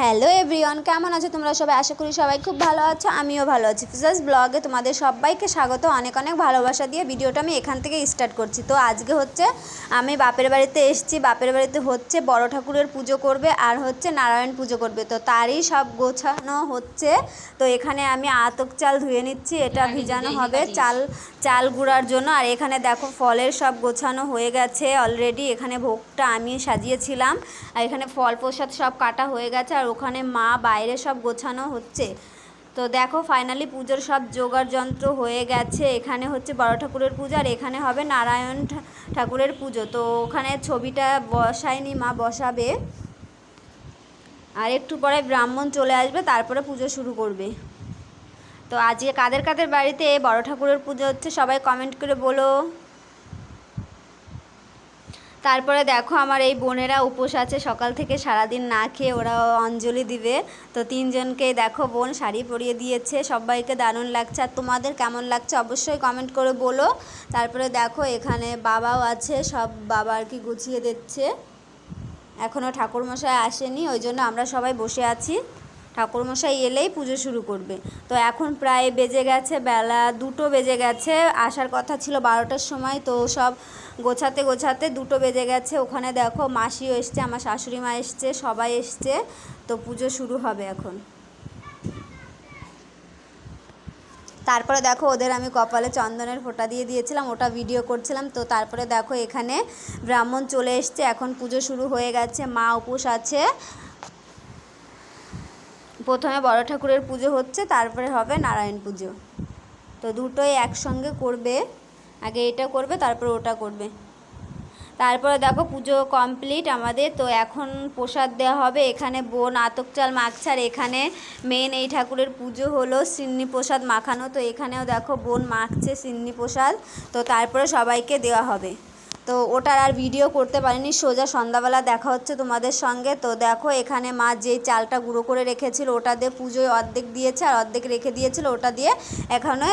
Hello everyone কেমন আছো তোমরা সবাই? আশা করি সবাই খুব ভালো আছো আমিও ভালো আছি। ফিজাস ব্লগে তোমাদের সবাইকে স্বাগত অনেক অনেক ভালোবাসা দিয়ে ভিডিওটা আমি এখান থেকে স্টার্ট করছি। তো আজকে হচ্ছে আমি বাপের বাড়িতে এসেছি বাপের বাড়িতে হচ্ছে বড় ঠাকুরের পুজো করবে আর হচ্ছে নারায়ণ পুজো করবে। তো তারই সব গোছানো হচ্ছে। তো এখানে আমি আতক চাল ধুয়ে নিচ্ছি এটা ভিজানো হবে চাল চাল গুঁড়ার জন্য। আর এখানে দেখো ফলের সব গোছানো হয়ে গেছে অলরেডি এখানে ভোগটা আমি সাজিয়েছিলাম। আর এখানে ফল প্রসাদ সব কাটা হয়ে গেছে আর ওখানে মা বাইরে সব গোছানো হচ্ছে। তো দেখো ফাইনালি পুজোর সব জোগাড় যন্ত্র হয়ে গেছে। এখানে হচ্ছে বড় ঠাকুরের পুজো আর এখানে হবে নারায়ণ ঠাকুরের পুজো। তো ওখানে ছবিটা বসায়নি মা, বসাবে। আর একটু পরে ব্রাহ্মণ চলে আসবে, তারপরে পুজো শুরু করবে। তো আজকে কাদের কাদের বাড়িতে বড় ঠাকুরের পুজো হচ্ছে সবাই কমেন্ট করে বলো। তারপরে দেখো আমার এই বোনেরা উপোস আছে, সকাল থেকে সারাদিন না খেয়ে ওরা অঞ্জলি দিবে। তো তিনজনকে দেখো বোন শাড়ি পরিয়ে দিয়েছে, সবাইকে দারুণ লাগছে। আর তোমাদের কেমন লাগছে অবশ্যই কমেন্ট করে বলো। তারপরে দেখো এখানে বাবাও আছে, সব বাবা আর কি গুছিয়ে দিচ্ছে। এখনও ঠাকুরমশাই আসেনি, ওই জন্য আমরা সবাই বসে আছি। ঠাকুরমশাই এলেই পুজো শুরু করবে। তো এখন প্রায় বেজে গেছে, বেলা দুটো বেজে গেছে, আসার কথা ছিল বারোটার সময়, তো সব গোছাতে গোছাতে দুটো বেজে গেছে। ওখানে দেখো মাসিও এসছে, আমার শাশুড়ি মা এসছে, সবাই এসছে, তো পুজো শুরু হবে এখন। তারপরে দেখো ওদের আমি কপালে চন্দনের ফোঁটা দিয়ে দিয়েছিলাম, ওটা ভিডিও করছিলাম, তো তারপরে দেখো এখানে ব্রাহ্মণ চলে এসছে, এখন পুজো শুরু হয়ে গেছে, মা উপোস আছে প্রথমে বড় ঠাকুরের পুজো হচ্ছে, তারপরে হবে নারায়ণ পুজো। তো দুটোই একসঙ্গে করবে, আগে এটা করবে, তারপরে ওটা করবে। তারপরে দেখো পুজো কমপ্লিট আমাদের, তো এখন প্রসাদ দেওয়া হবে, এখানে বোন আতক চাল মাখছে, আর এখানে মেন এই ঠাকুরের পুজো হলো সিন্নি প্রসাদ মাখানো। তো এখানেও দেখো বোন মাখছে সিন্নি প্রসাদ, তো তারপরে সবাইকে দেওয়া হবে। তো ওটার আর ভিডিও করতে পারিনি। সোজা সন্ধ্যাবেলা দেখা হচ্ছে তোমাদের সঙ্গে। তো দেখো, এখানে মা যেই চালটা গুঁড়ো করে রেখেছিল, ওটা দিয়ে পুজোয় অর্ধেক দিয়েছে আর অর্ধেক রেখে দিয়েছিল, ওটা দিয়ে এখানে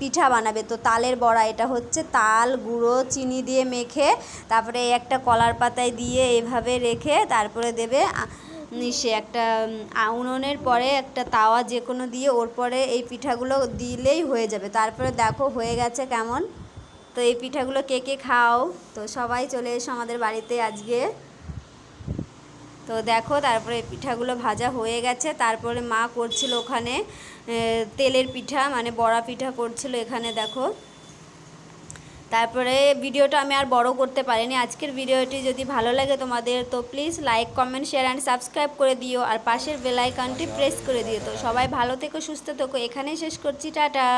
পিঠা বানাবে। তো তালের বড়া, এটা হচ্ছে তাল, গুঁড়ো, চিনি দিয়ে মেখে, তারপরে একটা কলার পাতায় দিয়ে এভাবে রেখে, তারপরে দেবে সে একটা উনুনের পরে একটা তাওয়া যে কোনো দিয়ে ওর পরে এই পিঠাগুলো দিলেই হয়ে যাবে। তারপরে দেখো হয়ে গেছে কেমন। তো এই পিঠাগুলো কে কে খাও? তো সবাই চলে এসো আমাদের বাড়িতে আজকে। তো দেখো, তারপরে পিঠাগুলো ভাজা হয়ে গেছে। তারপরে মা করছিল ওখানে তেলের পিঠা মানে বড়া পিঠা করছিল এখানে, দেখো। তারপরে ভিডিওটা আমি আর বড় করতে পারিনি। আজকের ভিডিওটি যদি ভালো লাগে তোমাদের, তো please like comment share and subscribe করে দিও। আর পাশের বেল আইকনটি প্রেস করে দিও। তো সবাই ভালো থেকো, সুস্থ থেকো। এখানেই শেষ করছি। টাটা।